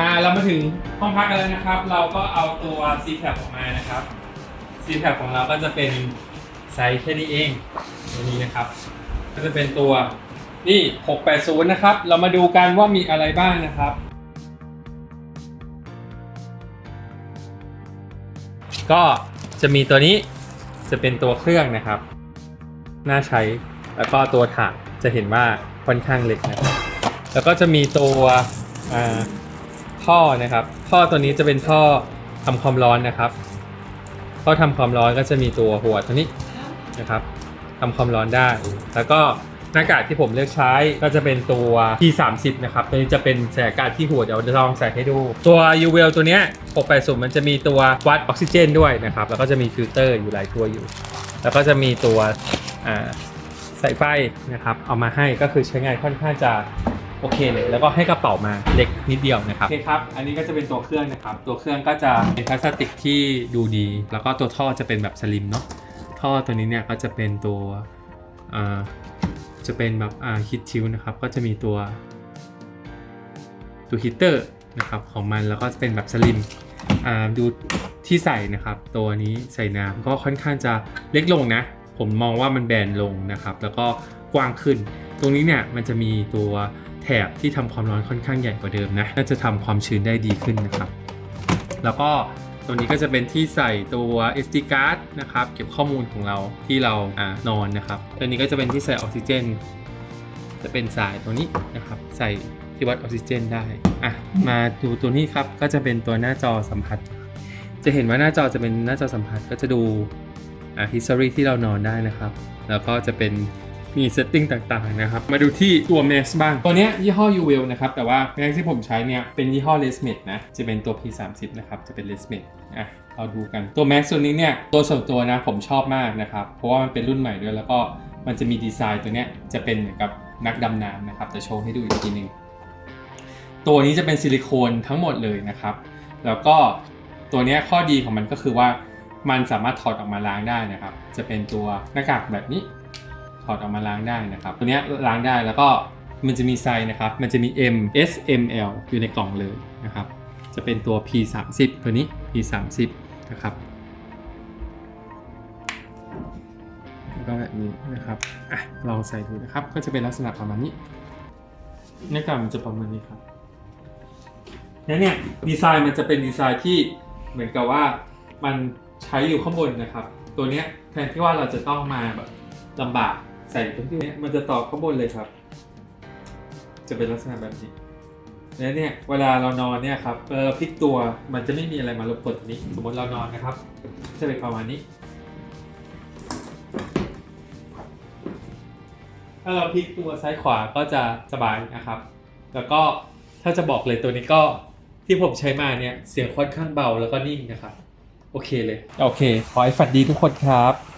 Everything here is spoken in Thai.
อ่าเรามาถึงห้องพักกันแล้วนะครับ เราก็เอาตัว C c a p ออกมานะครับ C c a p ของเราก็จะเป็นไซส์แค่นี้เองตัวนี้นะครับ ก็จะเป็นตัวนี่ 680 นะครับ เรามาดูกันว่ามีอะไรบ้างนะครับก็จะมีตัวนี้จะเป็นตัวเครื่องนะครับ น่าใช้แล้วก็ตัวถาดจะเห็นว่าค่อนข้างเล็กนะครับ แล้วก็จะมีตัวอ่า ท่อนะครับ ท่อตัวนี้จะเป็นท่อทำความร้อนนะครับท่อทำความร้อนก็จะมีตัวหัวตัวนี้นะครับทำความร้อนได้ แล้วก็หน้ากากที่ผมเลือกใช้ก็จะเป็นตัว P30 นะครับ ตัวนี้จะเป็นแสงอากาศที่หัวเดี๋ยวจะลองใส่ให้ดู ตัว u v l ตัวเนี้ย680 มันจะมีตัววัดออกซิเจนด้วยนะครับ แล้วก็จะมีฟิลเตอร์อยู่หลายตัวอยู่ แล้วก็จะมีตัวอ่าสายไฟนะครับ เอามาให้ก็คือใช้งานค่อนข้างจะ โอเคเลย แล้วก็ให้กระเป๋ามาเล็กนิดเดียวนะครับโอเคครับ อันนี้ก็จะเป็นตัวเครื่องนะครับ ตัวเครื่องก็จะเป็นพลาสติกที่ดูดี แล้วก็ตัวท่อจะเป็นแบบสลิมเนาะ ท่อตัวนี้เนี่ยก็จะเป็นตัวจะเป็นแบบฮิตชิลนะครับ ก็จะมีตัวตัวฮีเตอร์นะครับของมัน แล้วก็จะเป็นแบบสลิมดูที่ใส่นะครับ ตัวนี้ใส่น้ำก็ค่อนข้างจะเล็กลงนะ ผมมองว่ามันแบนลงนะครับ แล้วก็กว้างขึ้น ตรงนี้เนี่ยมันจะมีตัว แถบที่ทำความร้อนค่อนข้างใหญ่กว่าเดิมนะน่าจะทำความชื้นได้ดีขึ้นนะครับ แล้วก็ตัวนี้ก็จะเป็นที่ใส่ตัว SD card นะครับ เก็บข้อมูลของเราที่เราอนอนนะครับตัวนี้ก็จะเป็นที่ใส่ออกซิเจน จะเป็นสายตัวนี้นะครับ ใส่ที่วัดออกซิเจนได้อะมาดูตัวนี้ครับก็จะเป็นตัวหน้าจอสัมผัส จะเห็นว่าหน้าจอจะเป็นหน้าจอสัมผัสก็จะดูอ่า history ที่เรานอนได้นะครับ แล้วก็จะเป็น มีเซตติ้งต่างๆนะครับ มาดูที่ตัว Max บ้าง ตัวเนี้ยยี่ห้อ u w e l นะครับ แต่ว่า Max ที่ผมใช้เนี่ยเป็นยี่ห้อ Lesmet นะ จะเป็นตัว P30 นะครับ จะเป็น Lesmet อะเราดูกัน ตัว Max ตัวนี้เนี่ยตัวส่วนตัวนะผมชอบมากนะครับ เพราะว่ามันเป็นรุ่นใหม่ด้วย แล้วก็มันจะมีดีไซน์ตัวเนี้ยจะเป็นเหมือนกับนักดำน้ำนะครับจะโชว์ให้ดูอีกทีหนึงตัวนี้จะเป็นซิลิโคนทั้งหมดเลยนะครับ แล้วก็ตัวเนี้ยข้อดีของมันก็คือว่ามันสามารถถอดออกมาล้างได้นะครับ จะเป็นตัวหน้ากากแบบนี้ ถอดออกมาล้างได้นะครับ ตัวนี้ล้างได้แล้วก็มันจะมีไซส์นะครับ มันจะมี M S M L อยู่ในกล่องเลยนะครับ จะเป็นตัว P 3 0ตัวนี้ P 3 0นะครับแล้วก็แบบนี้นะครับอะลองใส่ดูนะครับ ก็จะเป็นลักษณะประมาณนี้หน้ากากมันจะประมาณนี้ครับแล้วเนี่ยดีไซน์มันจะเป็นดีไซน์ที่เหมือนกับว่ามันใช้อยู่ข้างบนนะครับ ตัวเนี้ยแทนที่ว่าเราจะต้องมาแบบลำบาก ใส่ตรงที่นี้มันจะต่อข้างบนเลยครับ จะเป็นลักษณะแบบนี้แล้วเนี่ยเวลาเรานอนเนี่ยครับเออพลิกตัวมันจะไม่มีอะไรมารบกวนตรงนี้ สมมติเรานอนนะครับจะเป็นประมาณนี้ถ้าเราพลิกตัวซ้ายขวาก็จะสบายนะครับ แล้วก็ถ้าจะบอกเลยตัวนี้ก็ที่ผมใช้มาเนี่ยเสียงค่อนข้างเบาแล้วก็นิ่งนะครับ โอเคเลย โอเค ขอให้ฝันดีทุกคนครับ